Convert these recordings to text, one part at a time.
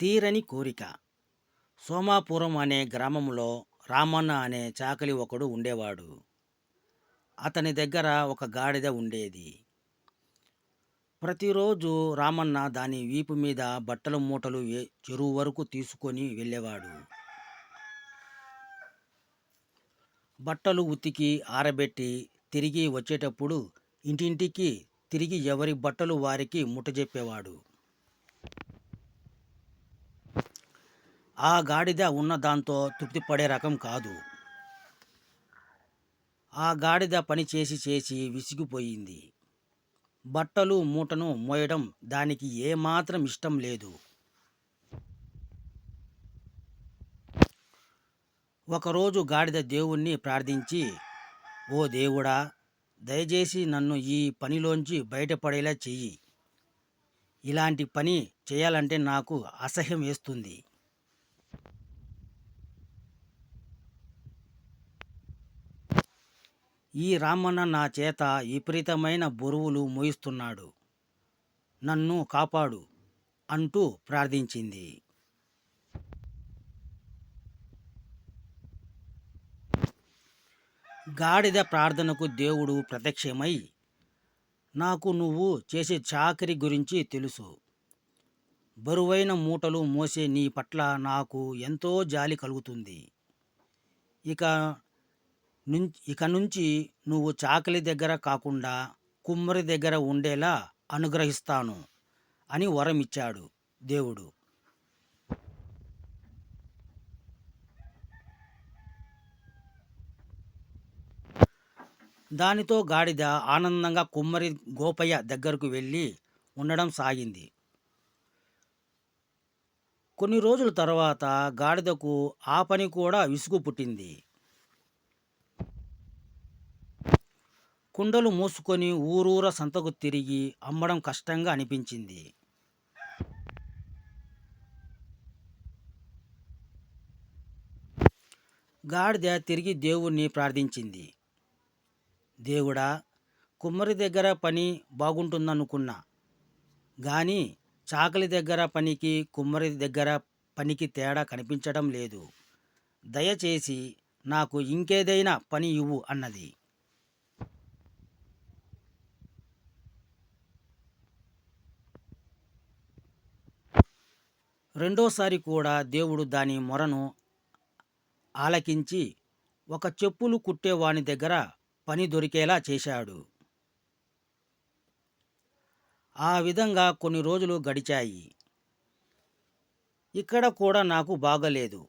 తీరని కోరిక. సోమాపురం అనే గ్రామంలో రామన్న అనే చాకలి ఒకడు ఉండేవాడు. అతని దగ్గర ఒక గాడిద ఉండేది. ప్రతిరోజు రామన్న దాని వీపు మీద బట్టల మూటలు చెరువు వరకు తీసుకొని వెళ్ళేవాడు. బట్టలు ఉతికి ఆరబెట్టి తిరిగి వచ్చేటప్పుడు ఇంటింటికి తిరిగి ఎవరి బట్టలు వారికి ముట్టజెప్పేవాడు. ఆ గాడిద ఉన్న దాంతో తృప్తిపడే రకం కాదు. ఆ గాడిద పని చేసి చేసి విసిగిపోయింది. బట్టలు మూటను మోయడం దానికి ఏమాత్రం ఇష్టం లేదు. ఒకరోజు గాడిద దేవుణ్ణి ప్రార్థించి ఓ దేవుడా దయచేసి నన్ను ఈ పనిలోంచి బయటపడేలా చెయ్యి. ఇలాంటి పని చేయాలంటే నాకు అసహ్యం వేస్తుంది. ఈ రామన్న నా చేత విపరీతమైన బరువులు మోయిస్తున్నాడు. నన్ను కాపాడు అంటూ ప్రార్థించింది. గాడిద ప్రార్థనకు దేవుడు ప్రత్యక్షమై నాకు నువ్వు చేసే చాకరీ గురించి తెలుసు. బరువైన మూటలు మోసే నీ పట్ల నాకు ఎంతో జాలి కలుగుతుంది. ఇక నుం ఇక నుంచి నువ్వు చాకలి దగ్గర కాకుండా కుమ్మరి దగ్గర ఉండేలా అనుగ్రహిస్తాను అని వరం ఇచ్చాడు దేవుడు. దానితో గాడిద ఆనందంగా కుమ్మరి గోపయ్య దగ్గరకు వెళ్ళి ఉండడం సాగింది. కొన్ని రోజుల తర్వాత గాడిదకు ఆ పని కూడా విసుగు పుట్టింది. కుండలు మూసుకొని ఊరూర సంతకు తిరిగి అమ్మడం కష్టంగా అనిపించింది. గాడిద తిరిగి దేవుణ్ణి ప్రార్థించింది. దేవుడా కుమ్మరి దగ్గర పని బాగుంటుందనుకున్నా. కానీ చాకలి దగ్గర పనికి కుమ్మరి దగ్గర పనికి తేడా కనిపించడం లేదు. దయచేసి నాకు ఇంకేదైనా పని ఇవ్వు అన్నది. రెండోసారి కూడా దేవుడు దాని మొరను ఆలకించి ఒక చెప్పులు కుట్టేవాని దగ్గర పని దొరికేలా చేశాడు. ఆ విధంగా కొన్ని రోజులు గడిచాయి. ఇక్కడ కూడా నాకు బాగలేదు.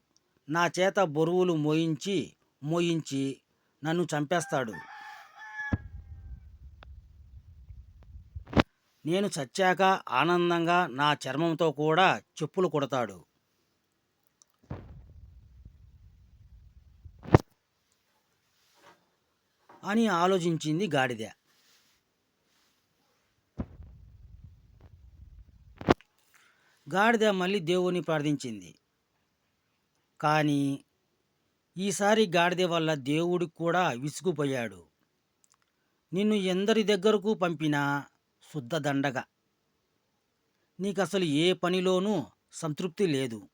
నా చేత బరువులు మోయించి మోయించి నన్ను చంపేస్తాడు. నేను చచ్చాక ఆనందంగా నా చర్మంతో కూడా చెప్పులు కొడతాడు. అని ఆలోచించింది గాడిద. గాడిద మళ్ళీ దేవుని ప్రార్థించింది. కానీ ఈసారి గాడిద వల్ల దేవుడికి కూడా విసుగుపోయాడు. నిన్ను ఎందరి దగ్గరకు పంపినా శుద్ధ దండగ. నీకు అసలు ఏ పనిలోనూ సంతృప్తి లేదు.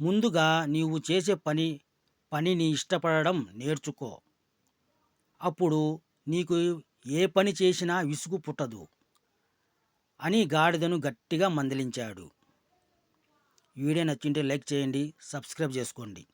ముందుగా నీవు చేసే పని పనిని ఇష్టపడడం నేర్చుకో. అప్పుడు నీకు ఏ పని చేసినా విసుగు పుట్టదు అని గాడిదను గట్టిగా మందలించాడు. వీడియో నచ్చింటే లైక్ చేయండి సబ్స్క్రైబ్ చేసుకోండి.